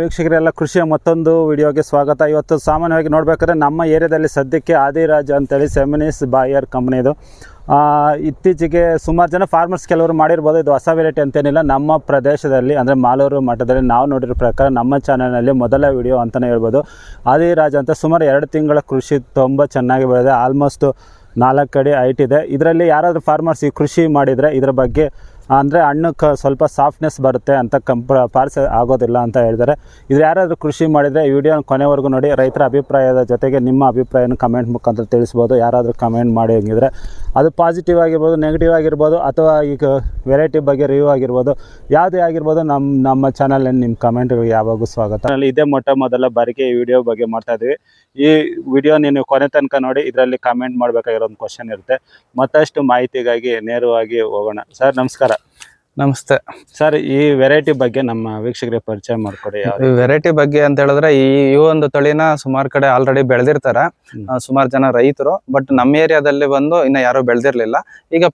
ವೀಕ್ಷಕರೆಲ್ಲ ಕೃಷಿಯ ಮತ್ತೊಂದು ವಿಡಿಯೋಗೆ ಸ್ವಾಗತ. ಇವತ್ತು ಸಾಮಾನ್ಯವಾಗಿ ನೋಡಬೇಕಾದ್ರೆ ನಮ್ಮ ಏರಿಯಾದಲ್ಲಿ ಸದ್ಯಕ್ಕೆ ಆದಿರಾಜ್ ಅಂತೇಳಿ ಸೆಮಿನಿಸ್ ಬಾಯರ್ ಕಂಪ್ನಿದು ಇತ್ತೀಚೆಗೆ ಸುಮಾರು ಜನ ಫಾರ್ಮರ್ಸ್ ಕೆಲವರು ಮಾಡಿರ್ಬೋದು. ಇದು ಹೊಸ ವೆರೈಟಿ ಅಂತೇನಿಲ್ಲ. ನಮ್ಮ ಪ್ರದೇಶದಲ್ಲಿ, ಅಂದರೆ ಮಾಲೂರು ಮಠದಲ್ಲಿ ನಾವು ನೋಡಿರೋ ಪ್ರಕಾರ ನಮ್ಮ ಚಾನಲ್ನಲ್ಲಿ ಮೊದಲ ವಿಡಿಯೋ ಅಂತಲೇ ಹೇಳ್ಬೋದು. ಆದಿರಾಜ್ ಅಂತ ಸುಮಾರು ಎರಡು ತಿಂಗಳ ಕೃಷಿ ತುಂಬ ಚೆನ್ನಾಗಿ ಬೆಳೆದಿದೆ. ಆಲ್ಮೋಸ್ಟ್ ನಾಲ್ಕು ಅಡಿ ಹೈಟ್ ಇದೆ. ಇದರಲ್ಲಿ ಯಾರಾದರೂ ಫಾರ್ಮರ್ಸ್ ಈ ಕೃಷಿ ಮಾಡಿದರೆ ಇದರ ಬಗ್ಗೆ ಅಂದರೆ ಹಣ್ಣಕ್ಕೆ ಸ್ವಲ್ಪ ಸಾಫ್ಟ್ನೆಸ್ ಬರುತ್ತೆ ಅಂತ ಕಂಪ, ಪಾರ್ಸ ಆಗೋದಿಲ್ಲ ಅಂತ ಹೇಳಿದ್ದಾರೆ ಇದು ಯಾರಾದರೂ ಕೃಷಿ ಮಾಡಿದರೆ ವಿಡಿಯೋನ ಕೊನೆವರೆಗೂ ನೋಡಿ, ರೈತರ ಅಭಿಪ್ರಾಯದ ಜೊತೆಗೆ ನಿಮ್ಮ ಅಭಿಪ್ರಾಯನ ಕಮೆಂಟ್ ಮುಖಾಂತರ ತಿಳಿಸ್ಬೋದು. ಯಾರಾದರೂ ಕಮೆಂಟ್ ಮಾಡಿ ಹಂಗಿದ್ರೆ ಅದು ಪಾಸಿಟಿವ್ ಆಗಿರ್ಬೋದು ನೆಗೆಟಿವ್ ಆಗಿರ್ಬೋದು, ಅಥವಾ ಈಗ ವೆರೈಟಿ ಬಗ್ಗೆ ರಿವ್ಯೂ ಆಗಿರ್ಬೋದು, ಯಾವುದೇ ಆಗಿರ್ಬೋದು ನಮ್ಮ ನಮ್ಮ ಚಾನಲಲ್ಲಿ ನಿಮ್ಮ ಕಮೆಂಟ್ಗಳಿಗೆ ಯಾವಾಗೂ ಸ್ವಾಗತ. ಇದೇ ಮೊಟ್ಟ ಮೊದಲ ಬಾರಿಗೆ ಈ ವಿಡಿಯೋ ಬಗ್ಗೆ ಮಾಡ್ತಾ ಇದ್ವಿ ಈ ವಿಡಿಯೋ ನೀನು ಕೊನೆ ತನಕ ನೋಡಿ ಇದರಲ್ಲಿ ಕಾಮೆಂಟ್ ಮಾಡಬೇಕಾಗಿರೋ ಒಂದು ಕ್ವಶನ್ ಇರುತ್ತೆ. ಮತ್ತಷ್ಟು ಮಾಹಿತಿಗಾಗಿ ನೇರವಾಗಿ ಹೋಗೋಣ. ಸರ್ ನಮಸ್ಕಾರ. ನಮಸ್ತೆ. ಸರ್ ಈ ವೆರೈಟಿ ಬಗ್ಗೆ ನಮ್ಮ ವೀಕ್ಷಕರಿಗೆ ಪರಿಚಯ ಮಾಡಿಕೊಡಿ. ಈ ವೆರೈಟಿ ಬಗ್ಗೆ ಅಂತ ಹೇಳಿದ್ರೆ ಈ ಈ ಒಂದು ತಳಿನ ಸುಮಾರು ಕಡೆ ಆಲ್ರೆಡಿ ಬೆಳೆದಿರ್ತಾರ. ಸುಮಾರು ಜನ ರೈತರು ಬಟ್ ನಮ್ಮ ಏರಿಯಾದಲ್ಲಿ ಬಂದು ಇನ್ನ ಯಾರು ಬೆಳೆದಿರ್ಲಿಲ್ಲ. ಈಗ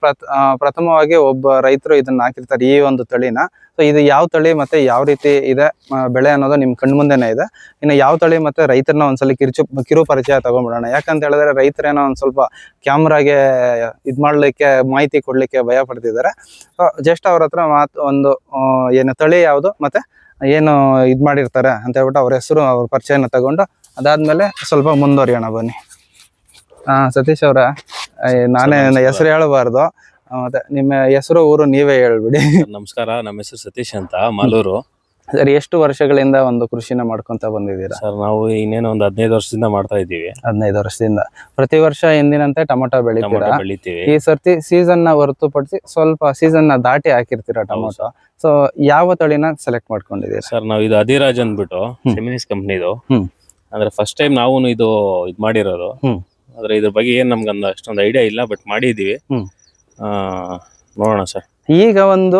ಪ್ರಥಮವಾಗಿ ಒಬ್ಬ ರೈತರು ಇದನ್ನ ಹಾಕಿರ್ತಾರೆ ಈ ಒಂದು ತಳಿನ. ಸೊ ಇದು ಯಾವ ತಳಿ ಮತ್ತೆ ಯಾವ ರೀತಿ ಇದೆ ಬೆಳೆ ಅನ್ನೋದು ನಿಮ್ ಕಣ್ ಮುಂದೆನೆ ಇದೆ. ಇನ್ನು ಯಾವ ತಳಿ ಮತ್ತೆ ರೈತರನ್ನ ಒಂದ್ಸಲ ಕಿರುಚು ಕಿರು ಪರಿಚಯ ತಗೊಂಡ್ಬಿಡೋಣ. ಯಾಕಂತ ಹೇಳಿದ್ರೆ ರೈತರೇನೋ ಒಂದ್ ಸ್ವಲ್ಪ ಕ್ಯಾಮ್ರಾಗೆ ಇದ್ ಮಾಡ್ಲಿಕ್ಕೆ ಮಾಹಿತಿ ಕೊಡ್ಲಿಕ್ಕೆ ಭಯ ಪಡ್ತಿದ್ದಾರೆ. ಸೊ ಜಸ್ಟ್ ಅವ್ರ ಹತ್ರ ಮಾತು ಒಂದು ಏನು ತಳಿ ಯಾವುದು ಮತ್ತೆ ಏನು ಇದ್ ಮಾಡಿರ್ತಾರೆ ಅಂತ ಹೇಳ್ಬಿಟ್ಟು ಅವ್ರ ಹೆಸರು ಅವ್ರ ಪರಿಚಯನ ತಗೊಂಡು ಅದಾದ್ಮೇಲೆ ಸ್ವಲ್ಪ ಮುಂದುವರಿಯೋಣ ಬನ್ನಿ. ಹಾ ಸತೀಶ್ ಅವರ ನಾನೇ ಹೆಸರು ಹೇಳಬಾರ್ದು. ಮತ್ತೆ ನಿಮ್ಮ ಹೆಸರು ಊರು ನೀವೇ ಹೇಳ್ಬಿಡಿ. ನಮಸ್ಕಾರ. ನಮ್ಮ ಹೆಸರು ಸತೀಶ್ ಅಂತ ಮಾಲೂರು. ಸರ್ ಎಷ್ಟು ವರ್ಷಗಳಿಂದ ಒಂದು ಕೃಷಿನ ಮಾಡ್ಕೊಂತ ಬಂದಿದ್ದೀರಾ? ಸರ್ ನಾವು ಇನ್ನೇನು ಒಂದು ಹದಿನೈದು ವರ್ಷದಿಂದ ಮಾಡ್ತಾ ಇದ್ದೀವಿ. ಹದಿನೈದು ವರ್ಷದಿಂದ. ಪ್ರತಿ ವರ್ಷ ಎಂದಿನಂತೆ ಟೊಮೊಟೊ ಬೆಳಿತೀರಾ? ಟೊಮೊಟೊ ಬೆಳಿತೀವಿ. ಈ ಸರ್ತಿ ಸೀಸನ್ನ ಹೊರತುಪಡಿಸಿ ಸ್ವಲ್ಪ ಸೀಸನ್ನ ದಾಟಿ ಹಾಕಿರ್ತೀರಾ ಟೊಮೊಟೊ? ಸೊ ಯಾವ ತಳಿನ ಸೆಲೆಕ್ಟ್ ಮಾಡ್ಕೊಂಡಿದ್ದೀರಾ? ಸರ್ ನಾವು ಇದು ಅಧಿರಾಜ್ ಅಂದ್ಬಿಟ್ಟು. ಸೆಮಿನಿಸ್ ಕಂಪ್ನಿದು ಅಂದ್ರೆ ಫಸ್ಟ್ ಟೈಮ್ ನಾವು ಇದು ಇದು ಮಾಡಿರೋದು. ಆದ್ರೆ ಇದ್ರ ಬಗ್ಗೆ ಏನ್ ನಮ್ಗೆ ಅಷ್ಟೊಂದು ಐಡಿಯಾ ಇಲ್ಲ ಬಟ್ ಮಾಡಿದೀವಿ ನೋಡೋಣ ಸರ್. ಈಗ ಒಂದು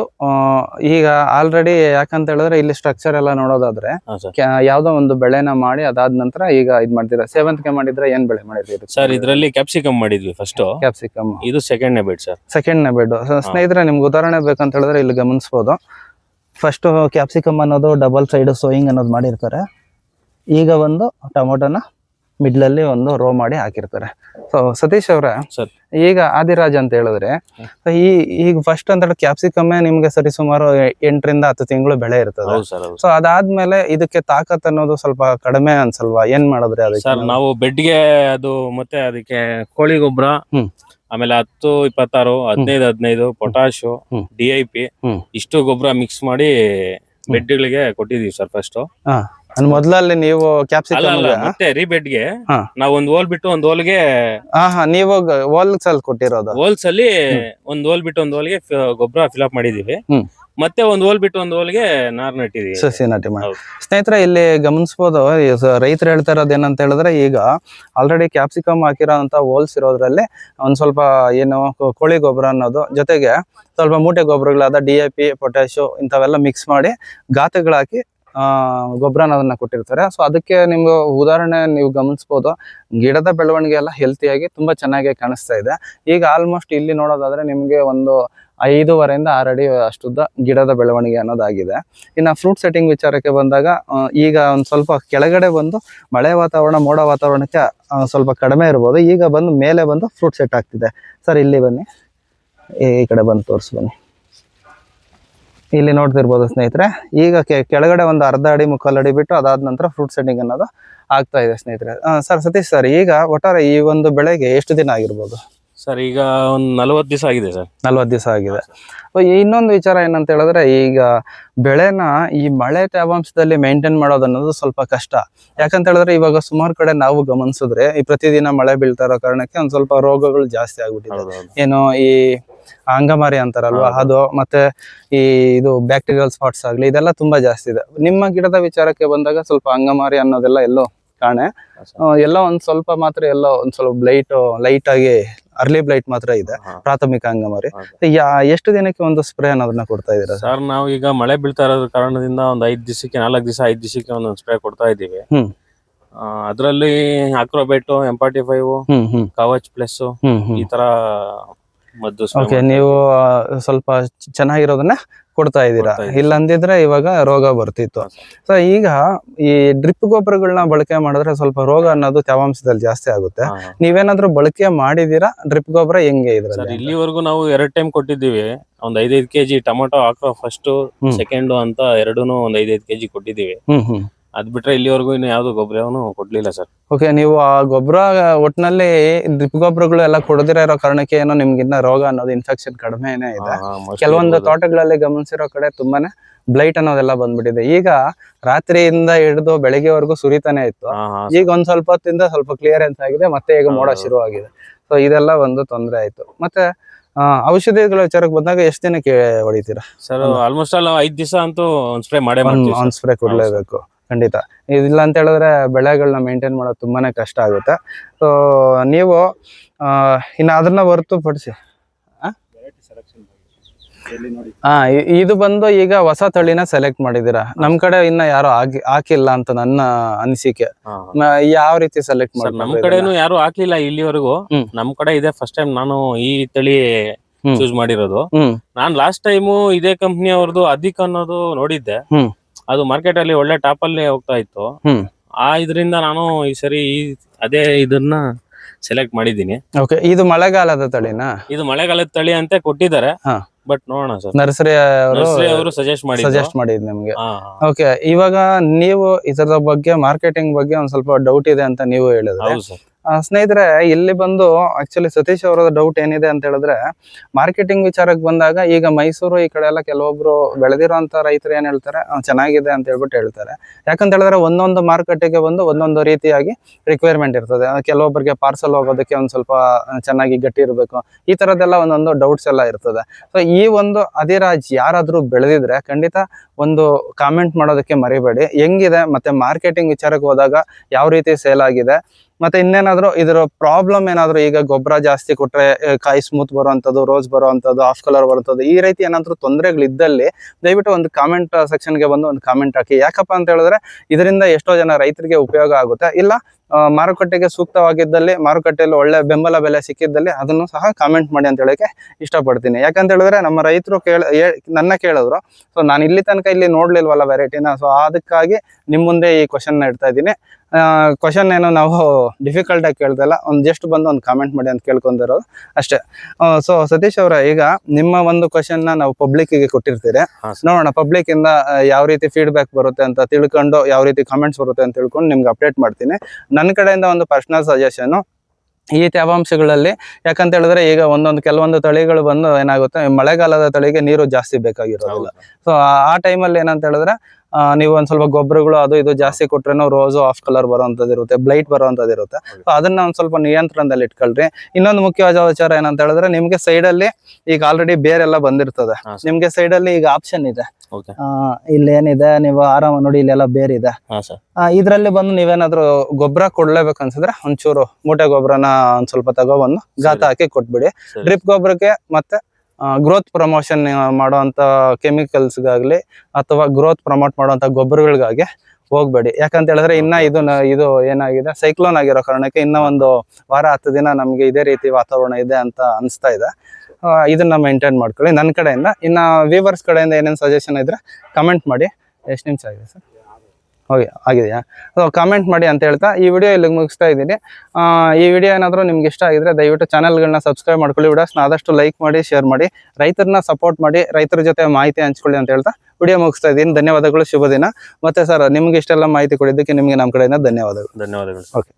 ಈಗ ಆಲ್ರೆಡಿ ಯಾಕಂತ ಹೇಳಿದ್ರೆ ಇಲ್ಲಿ ಸ್ಟ್ರಕ್ಚರ್ ಎಲ್ಲ ನೋಡೋದಾದ್ರೆ ಯಾವ್ದೋ ಒಂದು ಬೆಳೆನ ಮಾಡಿ ಅದಾದ ನಂತರ ಈಗ ಇದ್ ಮಾಡ್ತೀರಾ? ಸೇವಂತಿಗೆ ಮಾಡಿದ್ರೆ ಏನ್ ಬೆಳೆ ಮಾಡಿದ್ರಿ ಸರ್ ಇದ್ರಲ್ಲಿ ಕ್ಯಾಪ್ಸಿಕಮ್ ಮಾಡಿದ್ವಿ ಫಸ್ಟ್ ಕ್ಯಾಪ್ಸಿಕಮ್ ಇದು ಸೆಕೆಂಡ್ ನೇ ಬೆಡ್ ಸರ್. ಸೆಕೆಂಡ್ ನೇ ಬೆಡ್ ಸ್ನೇಹಿತರೆ ನಿಮ್ಗೆ ಉದಾಹರಣೆ ಬೇಕಂತ ಹೇಳಿದ್ರೆ ಇಲ್ಲಿ ಗಮನಿಸ್ಬೋದು. ಫಸ್ಟ್ ಕ್ಯಾಪ್ಸಿಕಮ್ ಅನ್ನೋದು ಡಬಲ್ ಸೈಡ್ ಸೋಯಿಂಗ್ ಅನ್ನೋದು ಮಾಡಿರ್ತಾರೆ. ಈಗ ಒಂದು ಟೊಮೊಟೊನ ಮಿಡ್ಲಲ್ಲಿ ಒಂದು ರೋ ಮಾಡಿ ಹಾಕಿರ್ತಾರೆ. ಸೊ ಸತೀಶ್ ಅವರ. ಈಗ ಆದಿರಾಜ್ ಅಂತ ಹೇಳಿದ್ರೆ ಈ ಈಗ ಫಸ್ಟ್ ಅಂತ ಕ್ಯಾಪ್ಸಿಕಮ್ ನಿಮ್ಗೆ ಸರಿ ಸುಮಾರು ಎಂಟರಿಂದ ಹತ್ತು ತಿಂಗಳು ಬೆಳೆ ಇರ್ತದೆ. ಸೊ ಅದಾದ್ಮೇಲೆ ಇದಕ್ಕೆ ತಾಕತ್ ಅನ್ನೋದು ಸ್ವಲ್ಪ ಕಡಿಮೆ ಅನ್ಸಲ್ವಾ? ಏನ್ ಮಾಡಿದ್ರೆ ಅದಕ್ಕೆ? ಸರ್ ನಾವು ಬೆಡ್ಗೆ ಅದು ಮತ್ತೆ ಅದಕ್ಕೆ ಕೋಳಿ ಗೊಬ್ಬರ. ಆಮೇಲೆ ಹತ್ತು ಇಪ್ಪತ್ತಾರು ಹದಿನೈದು ಹದಿನೈದು ಪೊಟಾಶು. D I P. ಇಷ್ಟು ಗೊಬ್ಬರ ಮಿಕ್ಸ್ ಮಾಡಿ ಬೆಡ್ಗಳಿಗೆ ಕೊಟ್ಟಿದೀವಿ ಸರ್ ಫಸ್ಟ್ ಅನ್ ಮೊದ್ಲಲ್ಲಿ ನೀವು ಕ್ಯಾಪ್ಸಿಕಮ್ ಮತ್ತೆ ರೀಬೆಡ್ಗೆ ಹಾ. ನಾವ್ ಒಂದ್ ಹೋಲ್ ಬಿಟ್ಟು ಒಂದ್ ಹೋಲ್ಗೆ ಹಾ ನೀವು ಹೋಲ್ಸ್ ಅಲ್ಲಿ ಕೊಟ್ಟಿರೋದು. ಹೋಲ್ಸ್ ಅಲ್ಲಿ ಒಂದ್ ಹೋಲ್ ಬಿಟ್ಟು ಒಂದ್ ಹೋಲ್ಗೆ ಗೊಬ್ಬರ ಫಿಲ್ಅಪ್ ಮಾಡಿದೀವಿ. ಮತ್ತೆ ಒಂದ್ ಹೋಲ್ ಬಿಟ್ಟು ಒಂದ್ ಹೋಲ್ಗೆ ನಾರ್ ನಟ್ಟಿದೀವಿ ಸಸಿ ನಾಟಿ ಮಾಡಿ. ಹೌದು. ಸ್ನೇಹಿತರೆ ಇಲ್ಲಿ ಗಮನಿಸಬಹುದು ರೈತರು ಹೇಳ್ತಾ ಇರೋದು ಏನಂತ ಹೇಳಿದ್ರೆ ಈಗ ಆಲ್ರೆಡಿ ಕ್ಯಾಪ್ಸಿಕಮ್ ಹಾಕಿರೋ ಅಂತ ಹೋಲ್ಸ್ ಇರೋದ್ರಲ್ಲಿ ಒಂದ್ ಸ್ವಲ್ಪ ಏನು ಕೋಳಿ ಗೊಬ್ಬರ ಅನ್ನೋದು ಜೊತೆಗೆ ಸ್ವಲ್ಪ ಮೂಟೆ ಗೊಬ್ಬರಗಳಾದ ಡಿ ಎ ಪಿ ಪೊಟ್ಯಾಶು ಇಂಥವೆಲ್ಲ ಮಿಕ್ಸ್ ಮಾಡಿ ಗಾತಗಳಾಕಿ ಗೊಬ್ಬರನ ಅದನ್ನ ಕೊಟ್ಟಿರ್ತಾರೆ. ಸೊ ಅದಕ್ಕೆ ನಿಮ್ಗೆ ಉದಾಹರಣೆ ನೀವು ಗಮನಿಸ್ಬೋದು. ಗಿಡದ ಬೆಳವಣಿಗೆ ಎಲ್ಲ ಹೆಲ್ತಿಯಾಗಿ ತುಂಬಾ ಚೆನ್ನಾಗಿ ಕಾಣಿಸ್ತಾ ಇದೆ. ಈಗ ಆಲ್ಮೋಸ್ಟ್ ಇಲ್ಲಿ ನೋಡೋದಾದ್ರೆ ನಿಮ್ಗೆ ಒಂದು ಐದೂವರೆಯಿಂದ ಆರು ಅಡಿ ಅಷ್ಟುದ್ದ ಗಿಡದ ಬೆಳವಣಿಗೆ ಅನ್ನೋದಾಗಿದೆ. ಇನ್ನು ಫ್ರೂಟ್ ಸೆಟ್ಟಿಂಗ್ ವಿಚಾರಕ್ಕೆ ಬಂದಾಗ ಈಗ ಒಂದು ಸ್ವಲ್ಪ ಕೆಳಗಡೆ ಬಂದು ಮಳೆ ವಾತಾವರಣ, ಮೋಡ ವಾತಾವರಣಕ್ಕೆ ಸ್ವಲ್ಪ ಕಡಿಮೆ ಇರ್ಬೋದು. ಈಗ ಬಂದು ಮೇಲೆ ಬಂದು ಫ್ರೂಟ್ ಸೆಟ್ ಆಗ್ತಿದೆ. ಸರ್, ಇಲ್ಲಿ ಬನ್ನಿ. ಈ ಕಡೆ ಬಂದು ತೋರಿಸಿ ಬನ್ನಿ. ಇಲ್ಲಿ ನೋಡ್ತಿರ್ಬೋದು ಸ್ನೇಹಿತರೆ. ಈಗ ಕೆಳಗಡೆ ಒಂದು ಅರ್ಧ ಅಡಿ ಮುಕ್ಕಾಲು ಅಡಿ ಬಿಟ್ಟು ಅದಾದ ನಂತರ ಫ್ರೂಟ್ ಸೆಟ್ಟಿಂಗ್ ಅನ್ನೋದು ಆಗ್ತಾ ಇದೆ ಸ್ನೇಹಿತರೆ. ಸರ್, ಸತೀಶ್ ಸರ್, ಈಗ ಒಟ್ಟಾರೆ ಈ ಒಂದು ಬೆಳೆಗೆ ಎಷ್ಟು ದಿನ ಆಗಿರ್ಬೋದು? ಸರ್ ಈಗ ಒಂದು ನಲವತ್ತು ದಿವಸ ಆಗಿದೆ ಸರ್. ನಲ್ವತ್ತು ದಿವಸ ಆಗಿದೆ. ಇನ್ನೊಂದು ವಿಚಾರ ಏನಂತ ಹೇಳಿದ್ರೆ ಈಗ ಬೆಳೆನ ಈ ಮಳೆ ತೇವಾಂಶದಲ್ಲಿ ಮೇಂಟೈನ್ ಮಾಡೋದು ಅನ್ನೋದು ಸ್ವಲ್ಪ ಕಷ್ಟ. ಯಾಕಂತ ಹೇಳಿದ್ರೆ ಇವಾಗ ಸುಮಾರು ಕಡೆ ನಾವು ಗಮನಿಸಿದ್ರೆ ಈ ಪ್ರತಿದಿನ ಮಳೆ ಬೀಳ್ತಾ ಇರೋ ಕಾರಣಕ್ಕೆ ಒಂದ್ ಸ್ವಲ್ಪ ರೋಗಗಳು ಜಾಸ್ತಿ ಆಗ್ಬಿಟ್ಟಿದೆ. ಏನು ಈ ಅಂಗಮಾರಿ ಅಂತಾರಲ್ವ ಅದು ಮತ್ತೆ ಈ ಇದು ಬ್ಯಾಕ್ಟೀರಿಯಲ್ ಸ್ಪಾಟ್ಸ್ ಆಗ್ಲಿ ಇದೆಲ್ಲ ತುಂಬಾ ಜಾಸ್ತಿ ಇದೆ. ನಿಮ್ಮ ಗಿಡದ ವಿಚಾರಕ್ಕೆ ಬಂದಾಗ ಸ್ವಲ್ಪ ಅಂಗಮಾರಿ ಅನ್ನೋದೆಲ್ಲ ಎಲ್ಲೋ ಕಾಣೆ. ಎಲ್ಲ ಎಲ್ಲೋ ಒಂದ್ ಸ್ವಲ್ಪ ಮಾತ್ರ ಎಲ್ಲ ಒಂದ್ ಸ್ವಲ್ಪ ಲೈಟ್ ಲೈಟ್ ಆಗಿ ಅರ್ಲಿ ಬ್ಲೈಟ್ ಮಾತ್ರ ಇದೆ ಪ್ರಾಥಮಿಕ ಅಂಗಮಾರಿ ಯಾ ಎಷ್ಟು ದಿನಕ್ಕೆ ಒಂದು ಸ್ಪ್ರೇ ಅನ್ನೋದನ್ನ ಕೊಡ್ತಾ ಇದ್ದೀರಾ? ಸರ್ ನಾವು ಈಗ ಮಳೆ ಬೀಳ್ತಾ ಇರೋದ್ರ ಕಾರಣದಿಂದ ಒಂದ್ ಐದ್ ದಿವಸಕ್ಕೆ ನಾಲ್ಕ್ ದಿವಸ ಐದ್ ದಿವಸಕ್ಕೆ ಒಂದೊಂದು ಸ್ಪ್ರೇ ಕೊಡ್ತಾ ಇದ್ದೀವಿ. ಅದರಲ್ಲಿ ಆ, M forty five Kavach plus ಈ ತರ ಮದ್ದು ಓಕೆ ನೀವು ಸ್ವಲ್ಪ ಚೆನ್ನಾಗಿರೋದನ್ನ ಕೊಡ್ತಾ ಇದ್ದೀರಾ? ಇಲ್ಲ ಅಂದಿದ್ರೆ ಇವಾಗ ರೋಗ ಬರ್ತಿತ್ತು. ಸೊ ಈಗ ಈ ಡ್ರಿಪ್ ಗೊಬ್ಬರಗಳನ್ನ ಬಳಕೆ ಮಾಡಿದ್ರೆ ಸ್ವಲ್ಪ ರೋಗ ಅನ್ನೋದು ತೇವಾಂಶದಲ್ಲಿ ಜಾಸ್ತಿ ಆಗುತ್ತೆ. ನೀವೇನಾದ್ರೂ ಬಳಕೆ ಮಾಡಿದೀರಾ ಡ್ರಿಪ್ ಗೊಬ್ಬರ ಹೆಂಗೆ ಸರ್ ಇದ್ರಲ್ಲಿ ಇಲ್ಲಿವರೆಗೂ ನಾವು ಎರಡ್ ಟೈಮ್ ಕೊಟ್ಟಿದ್ದೀವಿ. ಒಂದ್ ಐದೈದು ಕೆಜಿ ಟೊಮೊಟೊ ಹಾಕೋ ಫಸ್ಟ್. ಸೆಕೆಂಡ್ ಅಂತ ಎರಡೂನು ಒಂದ್ ಐದೈದು ಕೆಜಿ ಕೊಟ್ಟಿದ್ದೀವಿ. ಅದ್ ಬಿಟ್ರೆ ಇಲ್ಲಿವರೆಗೂ ಇನ್ನು ಯಾವ್ದು ಗೊಬ್ಬರವನ್ನು ಕೊಡ್ಲಿಲ್ಲ ಸರ್. ಓಕೆ ನೀವು ಆ ಗೊಬ್ಬರ ಒಟ್ಟಿನಲ್ಲಿ ಡ್ರಿಪ್ ಗೊಬ್ಬರಗಳು ಎಲ್ಲ ಕೊಡದಿರ ಇರೋ ಕಾರಣಕ್ಕೆ ಏನೋ ನಿಮ್ಗಿನ್ನ ರೋಗ ಅನ್ನೋದು ಇನ್ಫೆಕ್ಷನ್ ಕಡಿಮೆನೇ ಇದೆ. ಕೆಲವೊಂದು ತೋಟಗಳಲ್ಲಿ ಗಮನಿಸಿರೋ ಕಡೆ ತುಂಬಾನೇ ಬ್ಲೈಟ್ ಅನ್ನೋದೆಲ್ಲ ಬಂದ್ಬಿಟ್ಟಿದೆ. ಈಗ ರಾತ್ರಿಯಿಂದ ಹಿಡಿದು ಬೆಳಿಗ್ಗೆವರೆಗೂ ಸುರಿತಾನೆ ಇತ್ತು. ಈಗ ಒಂದ್ ಸ್ವಲ್ಪ ಹೊತ್ತಿಂದ ಸ್ವಲ್ಪ ಕ್ಲಿಯರೆನ್ಸ್ ಆಗಿದೆ ಮತ್ತೆ ಈಗ ಮೋಡ. ಶುರುವಾಗಿದೆ. ಸೊ ಇದೆಲ್ಲ ಒಂದು ತೊಂದರೆ ಆಯ್ತು. ಮತ್ತೆ ಆ, ಔಷಧಿಗಳ ವಿಚಾರಕ್ಕೆ ಬಂದಾಗ ಎಷ್ಟು ದಿನಕ್ಕೆ ಹೊಡಿತೀರಾ? ಸರ್ ಆಲ್ಮೋಸ್ಟ್ ಆಲ್ ಐದ್ ದಿವಸ ಅಂತೂ ಒಂದ್ ಸ್ಪ್ರೇ ಮಾಡೇ ಸ್ಪ್ರೇ ಕೊಡ್ಲೇಬೇಕು. ಖಂಡಿತ. ಇದಿಲ್ಲ ಅಂತ ಹೇಳಿದ್ರೆ ಬೆಳೆಗಳನ್ನ ಮೇಂಟೈನ್ ಮಾಡೋದು ತುಂಬಾನೇ ಕಷ್ಟ ಆಗುತ್ತೆ. ಸೊ ನೀವು ಇನ್ನು ಅದನ್ನ ಹೊರತುಪಡಿಸಿ ಹಾ ಇದು ಬಂದು ಈಗ ಹೊಸ ತಳಿನ ಸೆಲೆಕ್ಟ್ ಮಾಡಿದೀರಾ ನಮ್ ಕಡೆ ಇನ್ನ ಯಾರು ಹಾಕಿಲ್ಲ ಅಂತ ನನ್ನ ಅನಿಸಿಕೆ. ಯಾವ ರೀತಿ ಸೆಲೆಕ್ಟ್ ಮಾಡಿ ನಮ್ ಕಡೆನೂ ಯಾರು ಹಾಕ್ಲಿಲ್ಲ ಇಲ್ಲಿವರೆಗೂ. ನಮ್ ಕಡೆ ಇದೆ ಫಸ್ಟ್ ಟೈಮ್ ನಾನು ಈ ತಳಿ. ಚೂಸ್ ಮಾಡಿರೋದು. ನಾನ್ ಲಾಸ್ಟ್ ಟೈಮು ಇದೇ ಕಂಪ್ನಿ ಅವ್ರದ್ದು ಅಧಿಕ್ ಅನ್ನೋದು ನೋಡಿದ್ದೆ. ಅದು ಮಾರ್ಕೆಟ್ ಅಲ್ಲಿ ಒಳ್ಳೆ ಟಾಪ್ ಅಲ್ಲಿ ಹೋಗ್ತಾ ಇತ್ತು. ಹ್ಮ್. ಆ ಇದರಿಂದ ನಾನು ಈ ಸರಿ ಈ ಅದೇ ಇದನ್ನ ಸೆಲೆಕ್ಟ್ ಮಾಡಿದೀನಿ ಓಕೆ ಇದು ಮಳೆಗಾಲದ ತಳಿನಾ? ಇದು ಮಳೆಗಾಲದ ತಳಿ ಅಂತ ಕೊಟ್ಟಿದ್ದಾರೆ. ಹಾ. ಬಟ್ ನೋಡೋಣ ಸರ್. ನರ್ಸರಿ ಅವರು ಅವರು ಸಜೆಸ್ಟ್ ಮಾಡಿ ಸಜೆಸ್ಟ್ ಮಾಡಿದ್ ನಿಮ್ಗೆ. ಓಕೆ ಇವಾಗ ನೀವು ಇದರ ಬಗ್ಗೆ ಮಾರ್ಕೆಟಿಂಗ್ ಬಗ್ಗೆ ಒಂದ್ ಸ್ವಲ್ಪ ಡೌಟ್ ಇದೆ ಅಂತ ನೀವು ಹೇಳಿದ್ರೆ. ಹೌದು ಸರ್. ಆ, ಸ್ನೇಹಿತರೆ, ಇಲ್ಲಿ ಬಂದು ಆಕ್ಚುಲಿ ಸತೀಶ್ ಅವರ ಡೌಟ್ ಏನಿದೆ ಅಂತ ಹೇಳಿದ್ರೆ ಮಾರ್ಕೆಟಿಂಗ್ ವಿಚಾರಕ್ಕೆ ಬಂದಾಗ ಈಗ ಮೈಸೂರು ಈ ಕಡೆ ಎಲ್ಲ ಕೆಲವೊಬ್ರು ಬೆಳೆದಿರುವಂತ ರೈತರು ಏನ್ ಹೇಳ್ತಾರೆ ಚೆನ್ನಾಗಿದೆ ಅಂತ ಹೇಳ್ಬಿಟ್ಟು ಹೇಳ್ತಾರೆ. ಯಾಕಂತ ಹೇಳಿದ್ರೆ ಒಂದೊಂದು ಮಾರುಕಟ್ಟೆಗೆ ಬಂದು ಒಂದೊಂದು ರೀತಿಯಾಗಿ ರಿಕ್ವೈರ್ಮೆಂಟ್ ಇರ್ತದೆ. ಕೆಲವೊಬ್ಬರಿಗೆ ಪಾರ್ಸಲ್ ಹೋಗೋದಕ್ಕೆ ಒಂದ್ ಸ್ವಲ್ಪ ಚೆನ್ನಾಗಿ ಗಟ್ಟಿ ಇರಬೇಕು. ಈ ತರದೆಲ್ಲ ಒಂದೊಂದು ಡೌಟ್ಸ್ ಎಲ್ಲ ಇರ್ತದೆ. ಸೊ ಈ ಒಂದು ಅಧಿರಾಜ್ ಯಾರಾದ್ರೂ ಬೆಳೆದಿದ್ರೆ ಖಂಡಿತ ಒಂದು ಕಾಮೆಂಟ್ ಮಾಡೋದಕ್ಕೆ ಮರಿಬೇಡಿ. ಹೆಂಗಿದೆ ಮತ್ತೆ ಮಾರ್ಕೆಟಿಂಗ್ ವಿಚಾರಕ್ಕೆ ಹೋದಾಗ ಯಾವ ರೀತಿ ಸೇಲ್ ಆಗಿದೆ? ಮತ್ತೆ ಇನ್ನೇನಾದ್ರೂ ಇದರ ಪ್ರಾಬ್ಲಮ್ ಏನಾದ್ರು ಈಗ ಗೊಬ್ಬರ ಜಾಸ್ತಿ ಕೊಟ್ರೆ ಕಾಯಿ ಸ್ಮೂತ್ ಬರುವಂತದ್ದು ರೋಸ್ ಬರುವಂತದ್ದು ಆಫ್ ಕಲರ್ ಬರುವಂತದ್ದು, ಈ ರೀತಿ ಏನಾದ್ರು ತೊಂದರೆಗಳಿದ್ದಲ್ಲಿ ದಯವಿಟ್ಟು ಒಂದು ಕಾಮೆಂಟ್ ಸೆಕ್ಷನ್ಗೆ ಬಂದು ಒಂದು ಕಾಮೆಂಟ್ ಹಾಕಿ. ಯಾಕಪ್ಪ ಅಂತ ಹೇಳಿದ್ರೆ ಇದರಿಂದ ಎಷ್ಟೋ ಜನ ರೈತರಿಗೆ ಉಪಯೋಗ ಆಗುತ್ತೆ. ಇಲ್ಲ ಮಾರುಕಟ್ಟೆಗೆ ಸೂಕ್ತವಾಗಿದ್ದಲ್ಲಿ ಮಾರುಕಟ್ಟೆಯಲ್ಲಿ ಒಳ್ಳೆ ಬೆಂಬಲ ಬೆಲೆ ಸಿಕ್ಕಿದ್ದಲ್ಲಿ ಅದನ್ನು ಸಹ ಕಾಮೆಂಟ್ ಮಾಡಿ ಅಂತ ಹೇಳಕ್ಕೆ ಇಷ್ಟಪಡ್ತೀನಿ. ಯಾಕಂತ ಹೇಳಿದ್ರೆ ನಮ್ಮ ರೈತರು ಕೇಳ ನನ್ನ ಕೇಳಿದ್ರು. ಸೊ ನಾನು ಇಲ್ಲಿ ತನಕ ಇಲ್ಲಿ ನೋಡ್ಲಿಲ್ವಲ್ಲ ವೆರೈಟಿನ ಸೊ ಅದಕ್ಕಾಗಿ ನಿಮ್ಮ ಮುಂದೆ ಈ ಕ್ವಶನ್ ಇಡ್ತಾ ಇದ್ದೀನಿ. ಕ್ವಶನ್ ಏನು ನಾವು ಡಿಫಿಕಲ್ಟ್ ಆಗಿ ಕೇಳ್ತಾ ಇಲ್ಲ ಒಂದು ಜಸ್ಟ್ ಬಂದು ಒಂದು ಕಾಮೆಂಟ್ ಮಾಡಿ ಅಂತ ಕೇಳ್ಕೊಂಡಿರೋದು ಅಷ್ಟೇ. ಸೊ ಸತೀಶ್ ಅವರ ಈಗ ನಿಮ್ಮ ಒಂದು ಕ್ವಶನ್ ನಾವು ಪಬ್ಲಿಕ್ಗೆ ಕೊಟ್ಟಿರ್ತೀರಿ. ನೋಡೋಣ ಪಬ್ಲಿಕ್ ಇಂದ ಯಾವ ರೀತಿ ಫೀಡ್ಬ್ಯಾಕ್ ಬರುತ್ತೆ ಅಂತ ತಿಳ್ಕೊಂಡು ಯಾವ ರೀತಿ ಕಾಮೆಂಟ್ಸ್ ಬರುತ್ತೆ ಅಂತ ತಿಳ್ಕೊಂಡು ನಿಮ್ಗೆ ಅಪ್ಡೇಟ್ ಮಾಡ್ತೀನಿ. ನನ್ನ ಕಡೆಯಿಂದ ಒಂದು ಪರ್ಸನಲ್ ಸಜೆಷನ್ ಈ ತೇವಾಂಶಗಳಲ್ಲಿ ಯಾಕಂತ ಹೇಳಿದ್ರೆ ಈಗ ಒಂದೊಂದು ಕೆಲವೊಂದು ತಳಿಗಳು ಬಂದು ಏನಾಗುತ್ತೆ ಮಳೆಗಾಲದ ತಳಿಗೆ ನೀರು ಜಾಸ್ತಿ ಬೇಕಾಗಿರೋದಿಲ್ಲ. ಸೊ ಆ ಟೈಮಲ್ಲಿ ಏನಂತ ಹೇಳಿದ್ರೆ ನೀವು ಒಂದ್ ಸ್ವಲ್ಪ ಗೊಬ್ಬರಗಳು ಅದು ಇದು ಜಾಸ್ತಿ ಕೊಟ್ರೇನೋ ರೋಸು ಆಫ್ ಕಲರ್ ಬರುವಂತದ್ದು ಇರುತ್ತೆ ಬ್ಲೈಟ್ ಬರುವಂತದ್ದು ಇರುತ್ತೆ. ಅದನ್ನ ಒಂದ್ ಸ್ವಲ್ಪ ನಿಯಂತ್ರಣದಲ್ಲಿ ಇಟ್ಕೊಳ್ರಿ. ಇನ್ನೊಂದು ಮುಖ್ಯವಾದ ವಿಚಾರ ಏನಂತ ಹೇಳಿದ್ರೆ ನಿಮ್ಗೆ ಸೈಡ್ ಅಲ್ಲಿ ಈಗ ಆಲ್ರೆಡಿ ಬೇರೆಲ್ಲ ಬಂದಿರ್ತದೆ. ಹಾ, ಸರ್. ನಿಮ್ಗೆ ಸೈಡ್ ಅಲ್ಲಿ ಈಗ ಆಪ್ಷನ್ ಇದೆ. ಆ, ಇಲ್ಲಿ ಏನಿದೆ ನೀವು ಆರಾಮ ನೋಡಿ ಇಲ್ಲೆಲ್ಲ ಬೇರೆ ಇದೆ. ಇದ್ರಲ್ಲಿ ಬಂದು ನೀವೇನಾದ್ರು ಗೊಬ್ಬರ ಕೊಡ್ಲೇಬೇಕು ಅನ್ಸಿದ್ರೆ ಒಂಚೂರು ಮೂಟೆ ಗೊಬ್ಬರನ ಒಂದ್ ಸ್ವಲ್ಪ ತಗೊಬಂದು ಗಾತ. ಹಾಕಿ ಕೊಟ್ಬಿಡಿ. ಡ್ರಿಪ್ ಗೊಬ್ಬರಕ್ಕೆ ಮತ್ತೆ ಗ್ರೋತ್ ಪ್ರಮೋಷನ್ ಮಾಡುವಂತ ಕೆಮಿಕಲ್ಸ್ಗಾಗಲಿ ಅಥವಾ ಗ್ರೋತ್ ಪ್ರಮೋಟ್ ಮಾಡುವಂತ ಗೊಬ್ಬರಗಳಿಗಾಗಿ ಹೋಗಬೇಡಿ. ಯಾಕಂತ ಹೇಳಿದ್ರೆ ಇನ್ನ ಇದು ಇದು ಏನಾಗಿದೆ ಸೈಕ್ಲೋನ್ ಆಗಿರೋ ಕಾರಣಕ್ಕೆ ಇನ್ನ ಒಂದು ವಾರ ಹತ್ತು ದಿನ ನಮಗೆ ಇದೇ ರೀತಿ ವಾತಾವರಣ ಇದೆ ಅಂತ ಅನಿಸ್ತಾ ಇದೆ. ಇದನ್ನು ಇದನ್ನ ಮೇಂಟೈನ್ ಮಾಡ್ಕೊಳ್ಳಿ. ನನ್ನ ಕಡೆಯಿಂದ ಇನ್ನ ವ್ಯೂವರ್ಸ್ ಕಡೆಯಿಂದ ಏನೇನು ಸಜೆಷನ್ ಇದ್ರೆ ಕಮೆಂಟ್ ಮಾಡಿ. ಎಷ್ಟು ನಿಮಿಷ ಆಗಿದೆ ಸರ್? ಓಕೆ ಆಗಿದೆಯಾ? ಸೊ ಕಾಮೆಂಟ್ ಮಾಡಿ ಅಂತ ಹೇಳ್ತಾ ಈ ವಿಡಿಯೋ ಇಲ್ಲಿಗೆ ಮುಗಿಸ್ತಾ ಇದ್ದೀನಿ. ಈ ವಿಡಿಯೋ ಏನಾದರೂ ನಿಮ್ಗೆ ಇಷ್ಟ ಆಗಿದ್ರೆ ದಯವಿಟ್ಟು ಚಾನಲ್ಗಳನ್ನ ಸಬ್ಸ್ಕ್ರೈಬ್ ಮಾಡ್ಕೊಳ್ಳಿ. ವಿಡಿಯೋಸ್ನ ಆದಷ್ಟು ಲೈಕ್ ಮಾಡಿ ಶೇರ್ ಮಾಡಿ ರೈತರನ್ನ ಸಪೋರ್ಟ್ ಮಾಡಿ ರೈತರ ಜೊತೆ ಮಾಹಿತಿ ಹಂಚ್ಕೊಳ್ಳಿ ಅಂತ ಹೇಳ್ತಾ ವಿಡಿಯೋ ಮುಗಿಸ್ತಾ ಇದ್ದೀನಿ. ಧನ್ಯವಾದಗಳು ಶುಭ ದಿನ. ಮತ್ತೆ ಸರ್ ನಿಮ್ಗೆ ಇಷ್ಟೆಲ್ಲ ಮಾಹಿತಿ ಕೊಡಿದ್ದಕ್ಕೆ ನಿಮಗೆ ನಮ್ಮ ಕಡೆಯಿಂದ ಧನ್ಯವಾದಗಳು. ಧನ್ಯವಾದಗಳು. ಓಕೆ